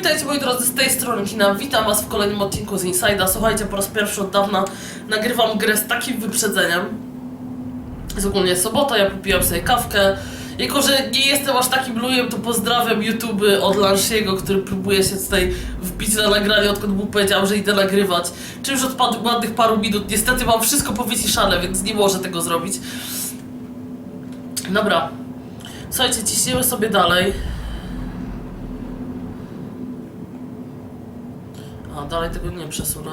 Witajcie moi drodzy z tej strony Kina. Witam was w kolejnym odcinku z Inside'a. Słuchajcie, po raz pierwszy od dawna nagrywam grę z takim wyprzedzeniem. Jest ogólnie sobota, ja popijam sobie kawkę. Jako, że nie jestem aż takim lujem, to pozdrawiam YouTube od Lanshiego, który próbuje się tutaj wbić na nagranie, odkąd mu powiedziałam, że idę nagrywać. Czy już od ładnych paru minut. Niestety mam wszystko powyciszane, więc nie może tego zrobić. Dobra. Słuchajcie, ciśniemy sobie dalej. A, dalej tego nie przesunę.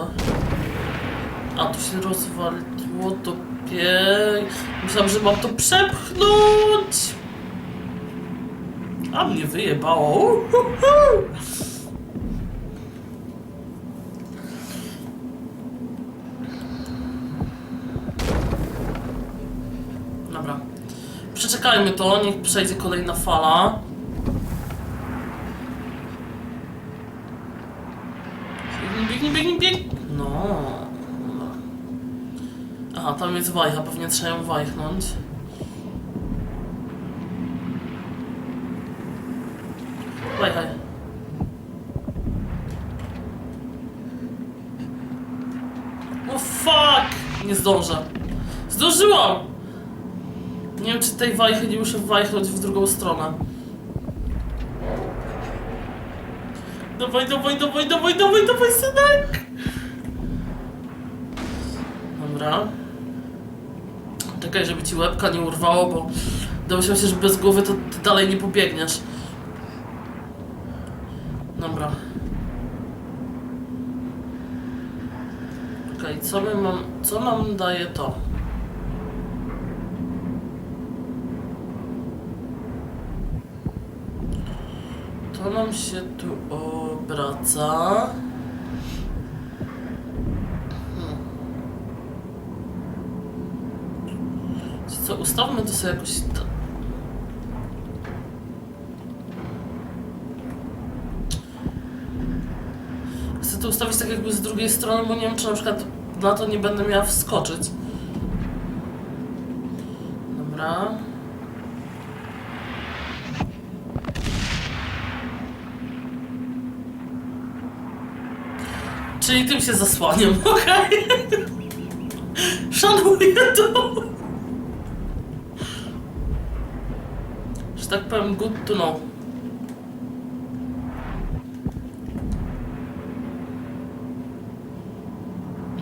A, tu się rozwaliło to piej. Myślałam, że mam to przepchnąć. A mnie wyjebało. Dobra. Przeczekajmy to, niech przejdzie kolejna fala. Biegnij, biegnij, biegnij. No. Dobra. Aha, tam jest wajcha, pewnie trzeba ją wajchnąć. Wajchaj. O fuck! Nie zdążę. Zdążyłam! Nie wiem, czy tej wajchy nie muszę wajchnąć w drugą stronę. Dawaj, dawaj, dawaj, dawaj, dawaj, dawaj, synek! Dobra. Czekaj, żeby ci łebka nie urwało, bo domyślam się, że bez głowy to ty dalej nie pobiegniesz. Dobra. Okej, co my mam, co nam daje to? To nam się tu obraca. Hmm. Wiecie Co, ustawmy to sobie jakoś. To... Chcę to ustawić tak jakby z drugiej strony, bo nie wiem, czy na przykład na to nie będę miała wskoczyć. Dobra. Czyli tym się zasłaniam, okej? Szanuję to. Że tak powiem, good to know.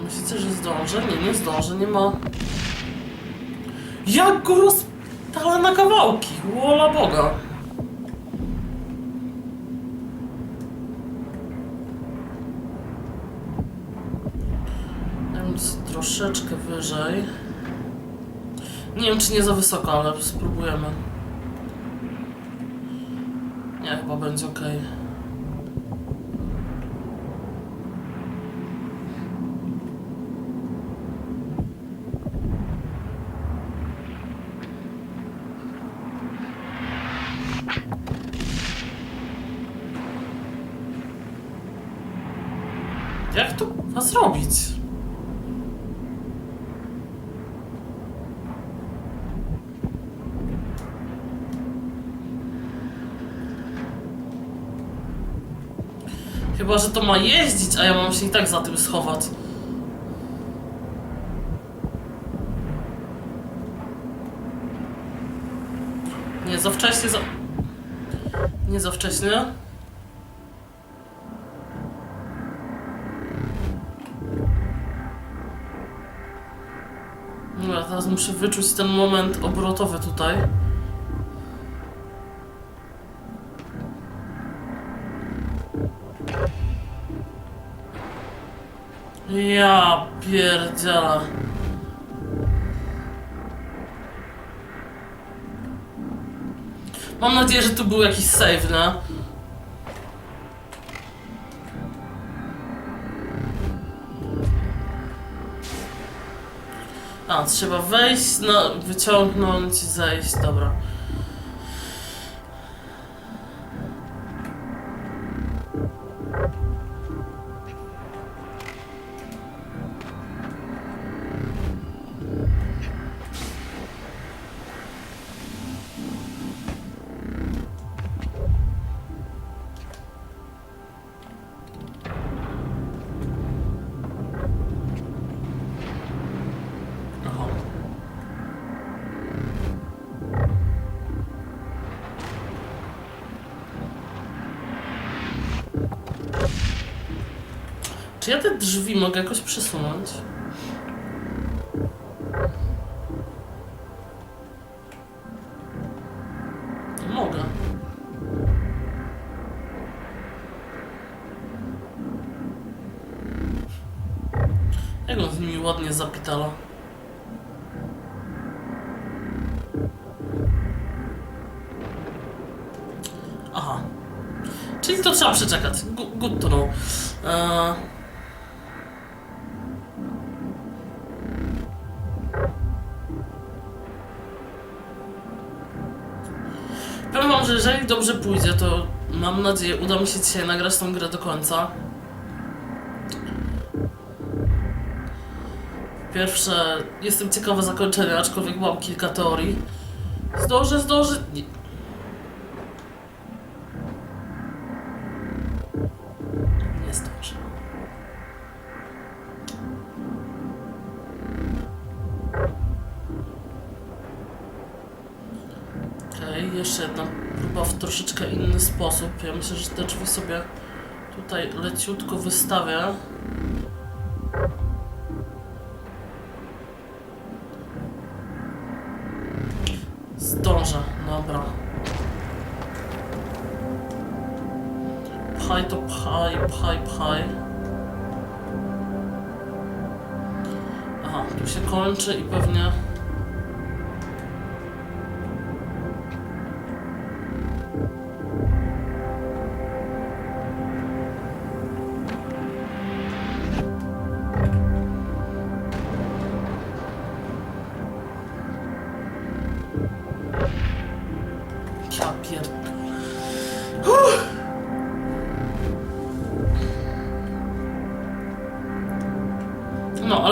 Myślicie, że zdążę? Nie, nie zdążę, nie ma... Jak go rozpala na kawałki? Wola Boga. Troszeczkę wyżej. Nie wiem, czy nie za wysoko, ale spróbujemy. Nie, chyba będzie ok. Chyba, że to ma jeździć, a ja mam się i tak za tym schować. Nie za wcześnie, za... Nie za wcześnie. Dobra, teraz muszę wyczuć ten moment obrotowy tutaj. Ja pierdziela. Mam nadzieję, że tu był jakiś save, nie? A, trzeba wejść, no, wyciągnąć, zejść, dobra. Czy ja te drzwi mogę jakoś przesunąć? Mogę. Jak on z nimi ładnie zapitala. Aha. Czyli to trzeba przeczekać. Good to know. Eee... jeżeli dobrze pójdzie, to mam nadzieję, uda mi się dzisiaj nagrać tą grę do końca. Pierwsze, jestem ciekawa zakończenia, aczkolwiek mam kilka teorii. Zdążę, zdążę. Nie. Jeszcze jedna próba w troszeczkę inny sposób. Ja myślę, że te drzwi sobie tutaj leciutko wystawię. Zdążę, dobra. Pchaj to pchaj, pchaj, pchaj. Aha, tu się kończy i pewnie...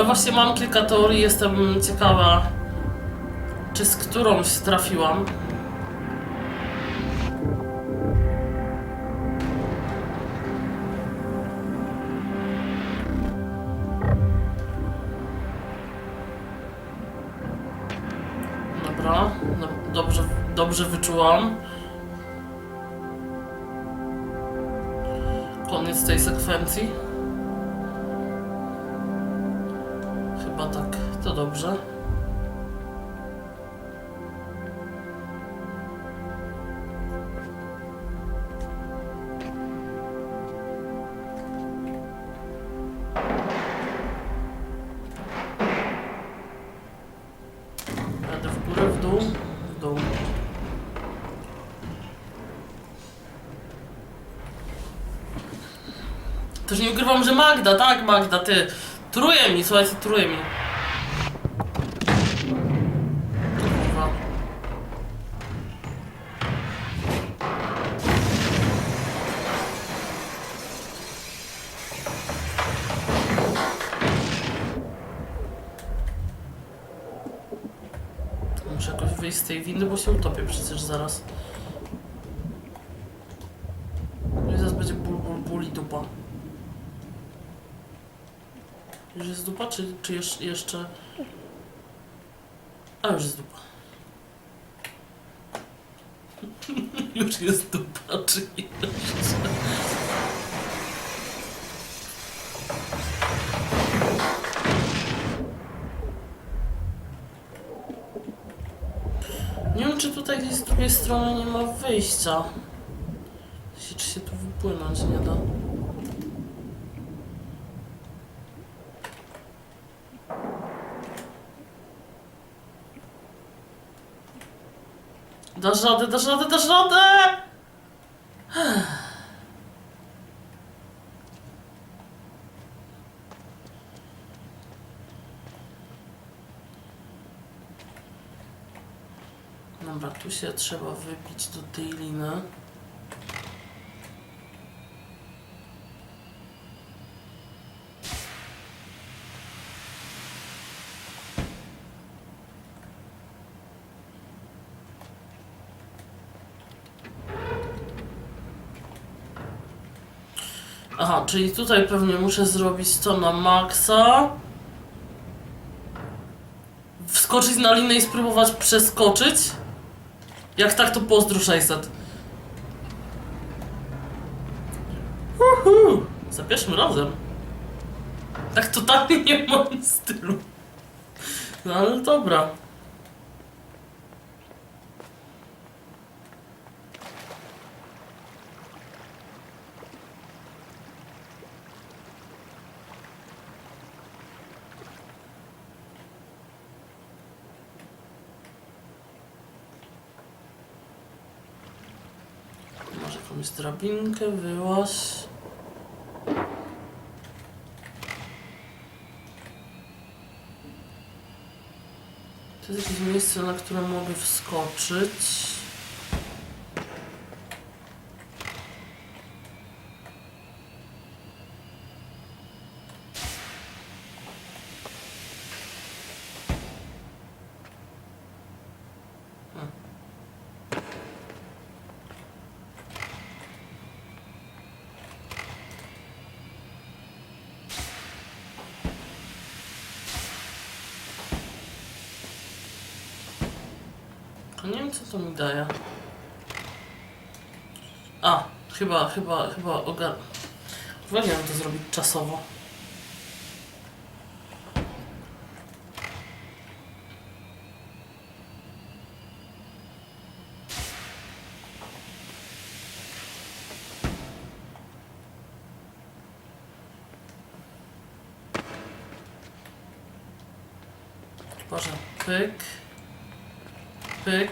ale właśnie mam kilka teorii, jestem ciekawa, czy z którąś trafiłam. Dobra, no, dobrze, dobrze wyczułam. Koniec tej sekwencji. Nie ukrywam, że Magda, tak Magda, ty. Truje mi, słuchajcie, truje mi. Muszę jakoś wyjść z tej windy, bo się utopię przecież zaraz. No i zaraz będzie ból, ból, ból i dupa. Już dupa, czy, czy jesz- jeszcze... A, już jest dupa. już jest dupa, czy jeszcze... Nie wiem, czy tutaj gdzieś z drugiej strony nie ma wyjścia. Czy się tu wypłynąć nie da? Dasz radę, dasz radę, dasz radę! Dobra, tu się trzeba wybić do tej liny. Aha, czyli tutaj pewnie muszę zrobić to na maksa. Wskoczyć na linę i spróbować przeskoczyć. Jak tak, to pozdro 600. Uhu, za pierwszym razem. Tak totalnie nie moim stylu. No ale dobra. Jakąś drabinkę wyłaś. To jest jakieś miejsce, na które mogę wskoczyć. A nie wiem co to mi daje. A, chyba, chyba, chyba ogar... Powinienem to zrobić czasowo. Boże, pyk. Pyk.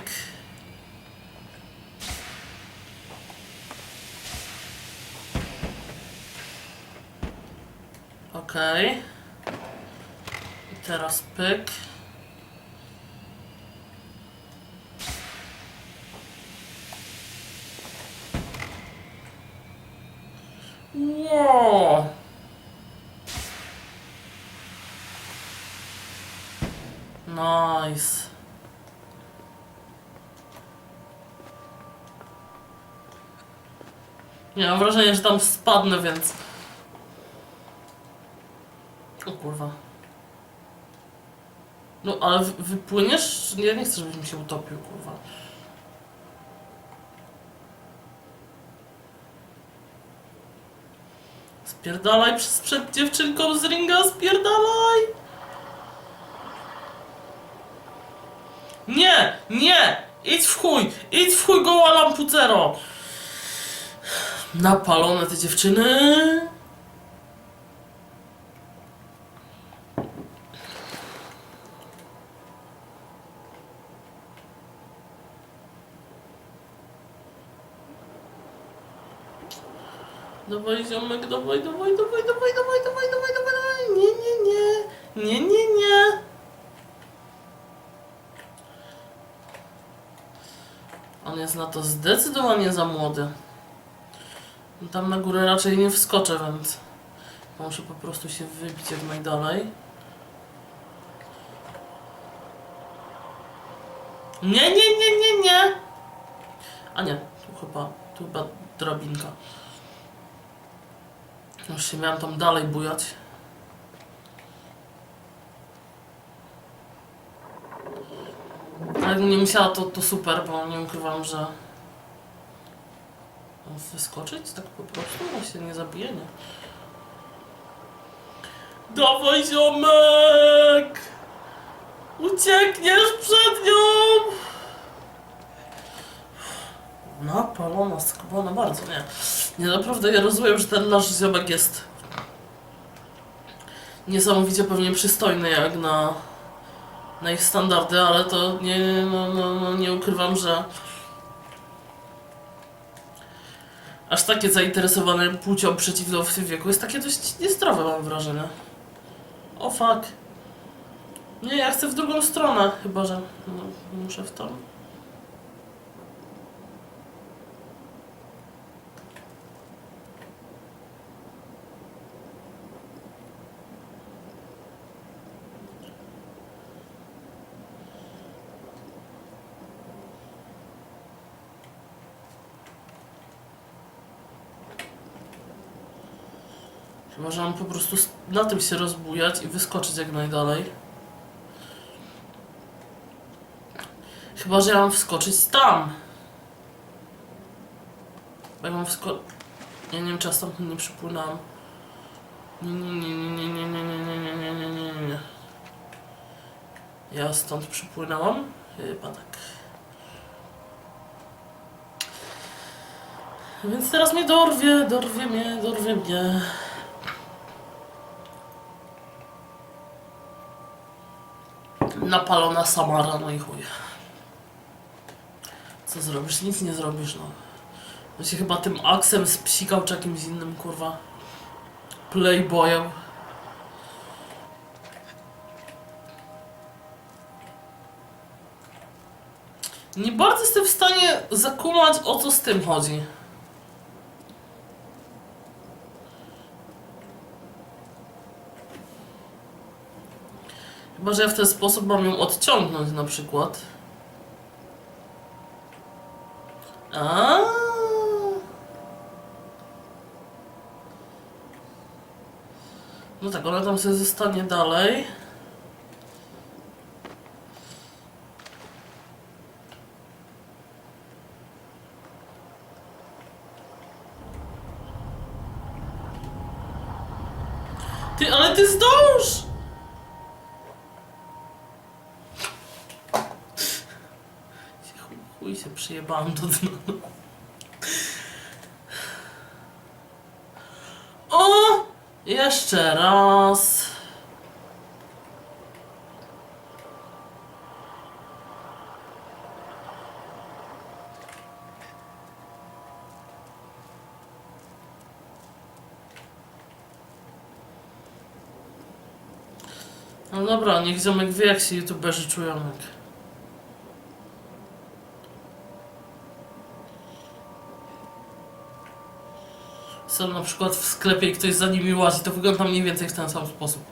Okej. I teraz pyk. Wow. Nice. Nie mam wrażenia, że tam spadnę, więc. O kurwa. No ale wy- wypłyniesz? Ja nie chcę, żebyś mi się utopił, kurwa. Spierdalaj przez przed dziewczynką z ringa, spierdalaj! Nie! Nie! Idź w chuj! Idź w chuj goła lampucero! Napalone te dziewczyny. Dawaj ziomek, dawaj, dawaj, dawaj, dawaj, dawaj, dawaj, dawaj, dawaj. Nie, nie, nie. Nie, nie, nie. On jest na to zdecydowanie za młody. Tam na górę raczej nie wskoczę, więc muszę po prostu się wybić jak najdalej. Nie, nie, nie, nie, nie! A nie, tu chyba, tu chyba drabinka. Już się miałam tam dalej bujać. Ale nie musiała, to, to super, bo nie ukrywam, że wyskoczyć tak po prostu? On się nie zabije, nie? Dawaj ziomek! Uciekniesz przed nią! Napalona, skubana bardzo, nie. Nie, naprawdę ja rozumiem, że ten nasz ziomek jest niesamowicie pewnie przystojny jak na, na ich standardy, ale to nie, no, no, no, nie ukrywam, że aż takie zainteresowane płcią przeciwną w tym wieku jest takie dość niezdrowe, mam wrażenie. O fuck. Nie, ja chcę w drugą stronę, chyba że no, muszę w tą. Że mam po prostu na tym się rozbujać i wyskoczyć jak najdalej. Chyba, że ja mam wskoczyć tam. Bo ja mam wsko... Ja nie wiem, czy ja stąd nie przypłynęłam. Nie, nie, nie, nie, nie, nie, nie, nie, nie, nie, nie, nie, nie. Ja stąd przypłynęłam? Chyba tak. Więc teraz mnie dorwie, dorwie mnie, dorwie mnie. Napalona Samara, no i chuj. Co zrobisz? Nic nie zrobisz, no. On się chyba tym aksem spsikał czy jakimś innym, kurwa. Playboyem. Nie bardzo jestem w stanie zakumać, o co z tym chodzi. Chyba, że ja w ten sposób mam ją odciągnąć na przykład. A. No tak, ona tam sobie zostanie dalej. Ty, ale ty zdąż! Chuj, przyjebałam do dna. O! Jeszcze raz. No dobra, niech ziomek wie jak się youtuberzy czują. Jak... Są na przykład w sklepie i ktoś za nimi łazi, to wygląda mniej więcej w ten sam sposób.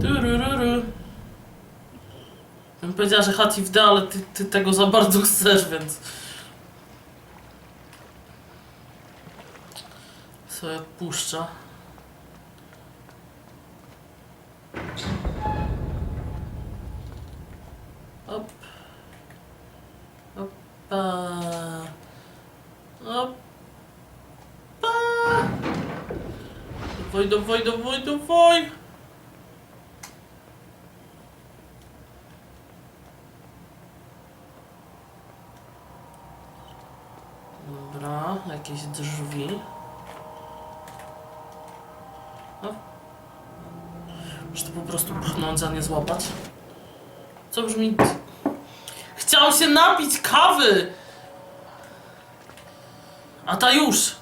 Turururu. Bym powiedziała, że Hati w ale ty, ty tego za bardzo chcesz, więc... sobie puszcza. Op. Opa. Opa. Dawaj, dawaj, dawaj, dawaj. Dobra, jakieś drzwi. Może to po prostu pchnąć, a nie złapać? Co brzmi... Chciał się napić kawy! A ta już!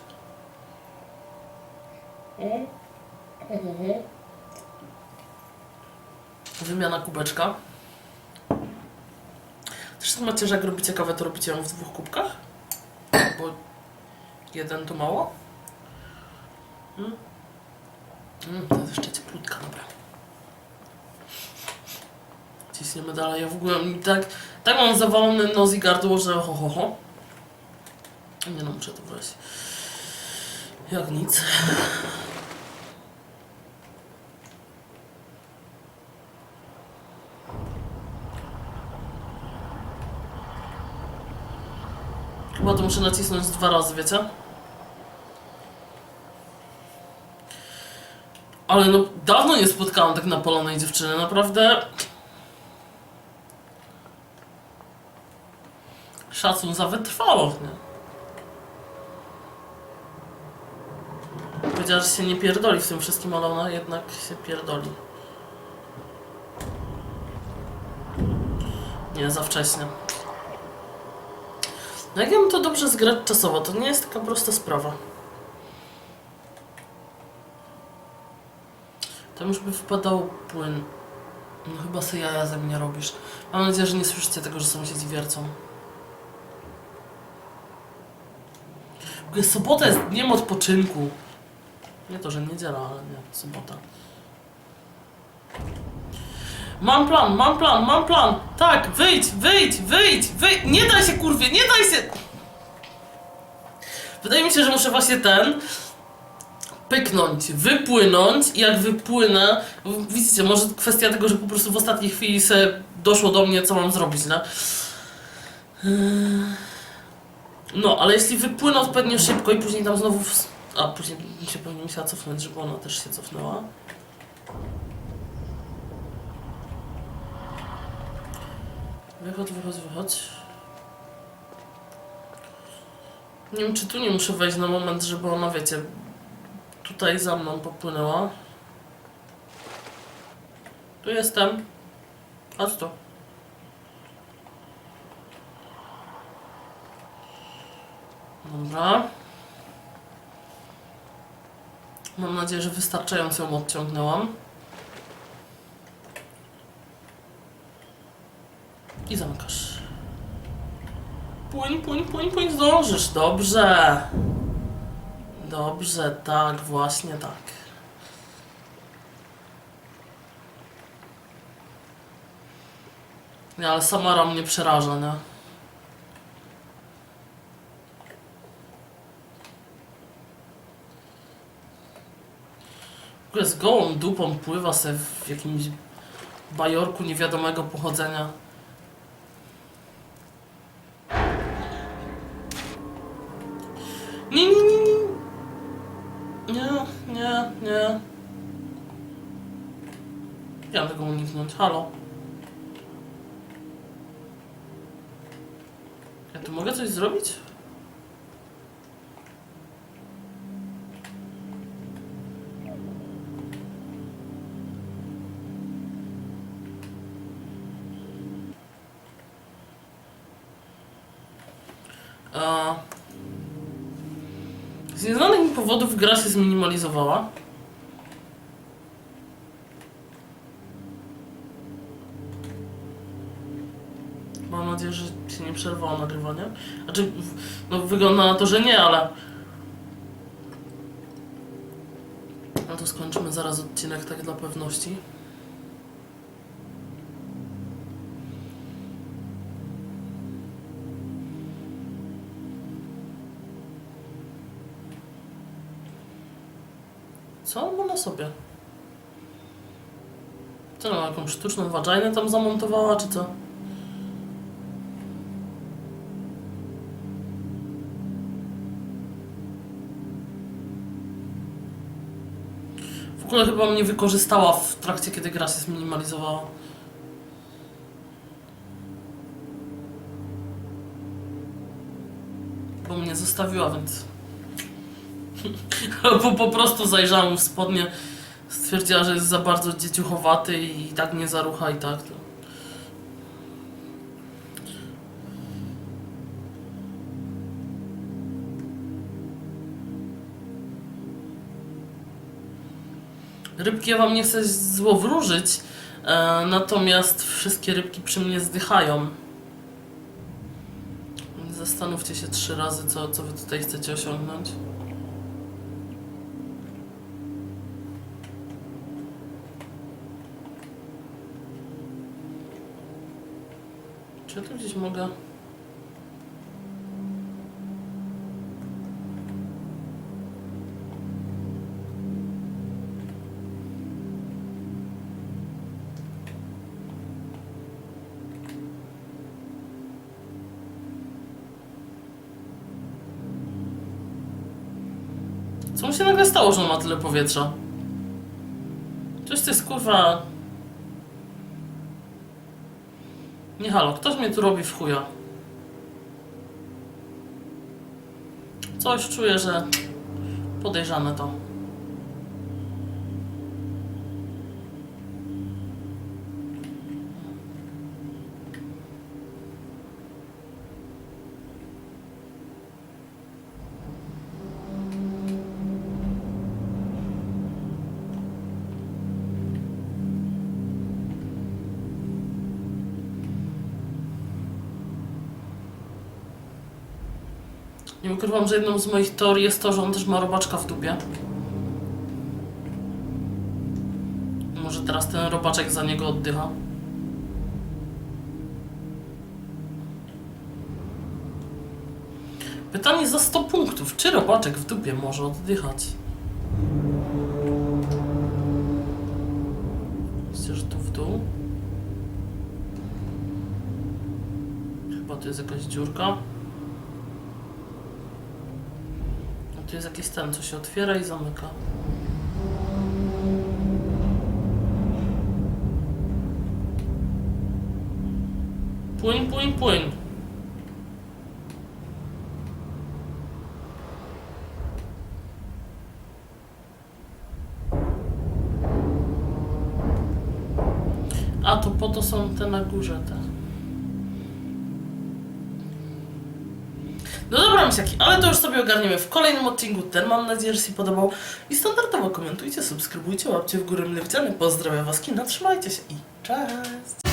Wymiana kubeczka. Też macie, że jak robicie kawę, to robicie ją w dwóch kubkach? Bo jeden to mało? Mm. Mm, to jest jeszcze cieplutka, dobra. Ciśniemy dalej. Ja w ogóle mi tak, tak mam zawalony nos i gardło, że ho, ho, ho. Nie no, muszę to brać. Jak nic. Chyba to muszę nacisnąć dwa razy, wiecie? Ale no, dawno nie spotkałam tak napalonej dziewczyny, naprawdę. Szacun za wytrwałość, nie? Powiedziała, że się nie pierdoli w tym wszystkim, ale ona jednak się pierdoli. Nie, za wcześnie. No jak ja bym to dobrze zgrać czasowo, to nie jest taka prosta sprawa. Tam już by wpadał płyn. No chyba sobie jaja ze mnie robisz. Mam nadzieję, że nie słyszycie tego, że sąsiedzi wiercą. Ogóle sobota jest dniem odpoczynku. Nie to, że niedziela, ale nie, sobota. Mam plan, mam plan, mam plan. Tak, wyjdź, wyjdź, wyjdź, wyjdź. Nie daj się, kurwie, nie daj się. Wydaje mi się, że muszę właśnie ten pyknąć, wypłynąć i jak wypłynę, widzicie, może kwestia tego, że po prostu w ostatniej chwili doszło do mnie, co mam zrobić, nie? Yy. No, ale jeśli wypłynę odpowiednio szybko i później tam znowu... A, później się pewnie musiała cofnąć, żeby ona też się cofnęła. Wychodź, wychodź, wychodź. Nie wiem, czy tu nie muszę wejść na moment, żeby ona, wiecie, tutaj za mną popłynęła. Tu jestem. Chodź tu. Dobra. Mam nadzieję, że wystarczająco ją odciągnęłam. I zamykasz. Płyń, płyń, płyń, płyń, zdążysz. Dobrze. Dobrze, tak, właśnie tak. Nie, ale Samara mnie przeraża, nie? Ogóle z gołą dupą pływa se w jakimś bajorku niewiadomego pochodzenia. Nie, nie, nie, nie. Nie, nie, nie. Mam tego uniknąć. Halo. Ja tu mogę coś zrobić? Z nieznanych mi powodów gra się zminimalizowała. Mam nadzieję, że się nie przerwało nagrywanie. Znaczy, no wygląda na to, że nie, ale... No to skończymy zaraz odcinek, tak dla pewności. Sobie? Co ona jakąś sztuczną waginę tam zamontowała, czy co? W ogóle chyba mnie wykorzystała w trakcie, kiedy gra się zminimalizowała. Bo mnie zostawiła, więc... Albo po prostu zajrzałam w spodnie, stwierdziła, że jest za bardzo dzieciuchowaty i tak nie zarucha i tak. To. Rybki ja wam nie chcę złowróżyć, e, natomiast wszystkie rybki przy mnie zdychają. Zastanówcie się trzy razy, co, co wy tutaj chcecie osiągnąć. Czy ja tu gdzieś mogę? Co mu się nagle stało, że on ma tyle powietrza? Coś to jest kurwa... Nie halo, ktoś mnie tu robi w chuja. Coś czuję, że podejrzane to. Nie ukrywam, że jedną z moich teorii jest to, że on też ma robaczka w dubie. Może teraz ten robaczek za niego oddycha. Pytanie za 100 punktów. Czy robaczek w dupie może oddychać? Myślę, że tu w dół. Chyba tu jest jakaś dziurka. Tu jest jakiś ten, co się otwiera i zamyka. Płyń, płyń, płyń. A to po to są te na górze te. Ale to już sobie ogarniemy w kolejnym odcinku. Ten mam nadzieję, że się podobał. I standardowo komentujcie, subskrybujcie, łapcie w górę mile widziane. Pozdrawiam was, kina, trzymajcie się i cześć!